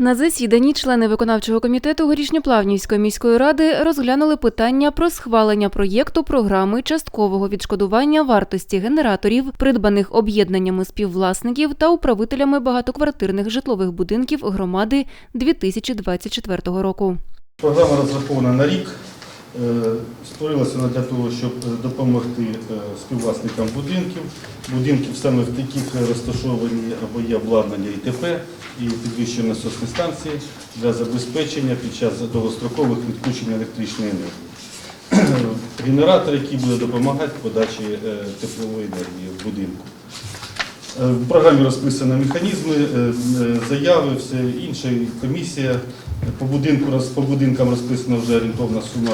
На засіданні члени виконавчого комітету Горішньоплавнівської міської ради розглянули питання про схвалення проєкту програми часткового відшкодування вартості генераторів, придбаних об'єднаннями співвласників та управителями багатоквартирних житлових будинків громади 2024 року. Програма розрахована на рік. Е, Створилася вона для того, щоб е, допомогти е, співвласникам будинків. Будинків саме в таких розташовані або є обладнання ІТП і підвищені насосні станції для забезпечення під час довгострокових відключень електричної енергії. Генератор, який буде допомагати подачі теплової енергії в будинку. Е, В програмі розписані механізми, е, е, заяви, все інше, комісія. По, будинку, по будинкам розписана вже орієнтовна сума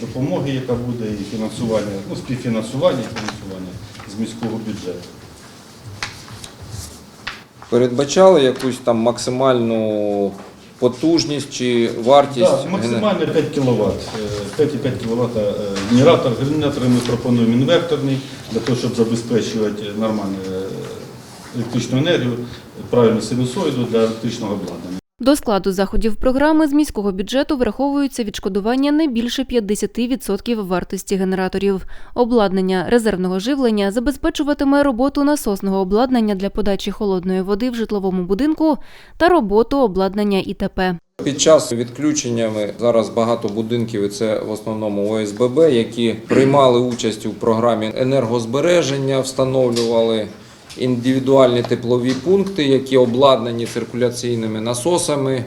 допомоги, яка буде, і фінансування, ну, співфінансування і фінансування з міського бюджету. Передбачали якусь там максимальну потужність чи вартість? Так, максимально 5 кВт. 5,5 кВт генератор. Генератор ми пропонуємо інверторний, для того, щоб забезпечувати нормальну е, електричну енергію, правильну синусоїду для електричного обладнання. До складу заходів програми з міського бюджету враховується відшкодування не більше 50% вартості генераторів. Обладнання резервного живлення забезпечуватиме роботу насосного обладнання для подачі холодної води в житловому будинку та роботу обладнання ІТП. Під час відключення ми зараз багато будинків, і це в основному ОСББ, які приймали участь у програмі енергозбереження, встановлювали індивідуальні теплові пункти, які обладнані циркуляційними насосами.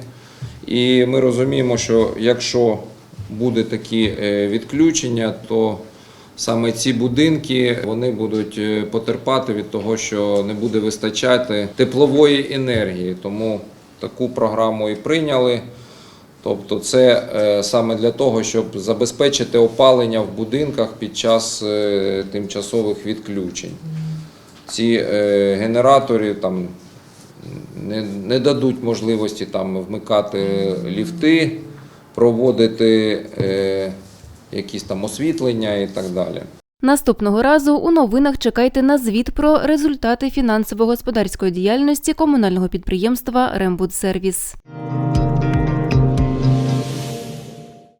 І ми розуміємо, що якщо буде такі е, відключення, то саме ці будинки вони будуть е, потерпати від того, що не буде вистачати теплової енергії. Тому таку програму і прийняли. Тобто, це е, саме для того, щоб забезпечити опалення в будинках під час тимчасових відключень. Ці е, генератори там не, не дадуть можливості там вмикати ліфти, проводити е, якісь там освітлення і так далі. Наступного разу у новинах чекайте на звіт про результати фінансово-господарської діяльності комунального підприємства «Рембудсервіс».